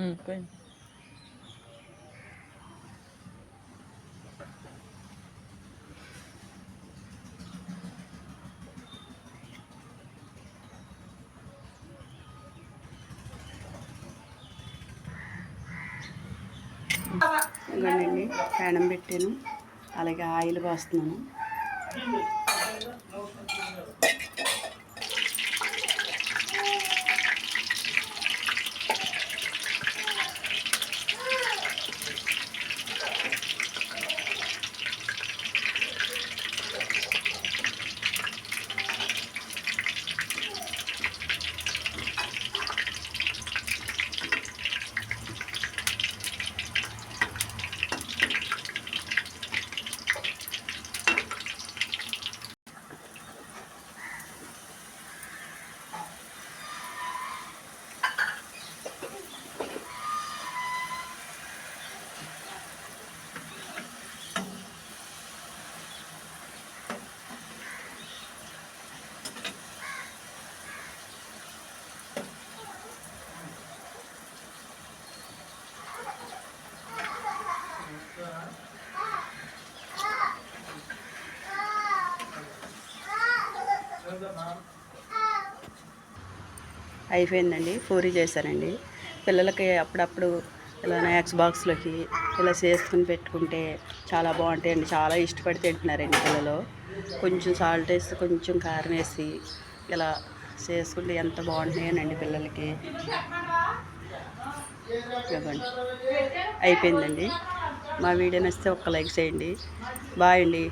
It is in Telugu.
Mm, పోయి ఇదిగోండి పేనం పెట్టాను. అలాగే ఆయిల్ పోస్తున్నాను. అయిపోయిందండి పూరి చేశానండి పిల్లలకి అప్పుడప్పుడు ఇలా స్నాక్స్ బాక్స్లోకి ఇలా చేసుకుని పెట్టుకుంటే చాలా బాగుంటాయండి. చాలా ఇష్టపడి తింటున్నారండి పిల్లలు. కొంచెం సాల్ట్ వేసి కొంచెం కారం వేసి ఇలా చేసుకుంటే ఎంత బాగుంటాయనండి పిల్లలకి. అయిపోయిందండి. మా వీడియో నచ్చితే ఒక్క లైక్ చేయండి. బాయ్ అండి.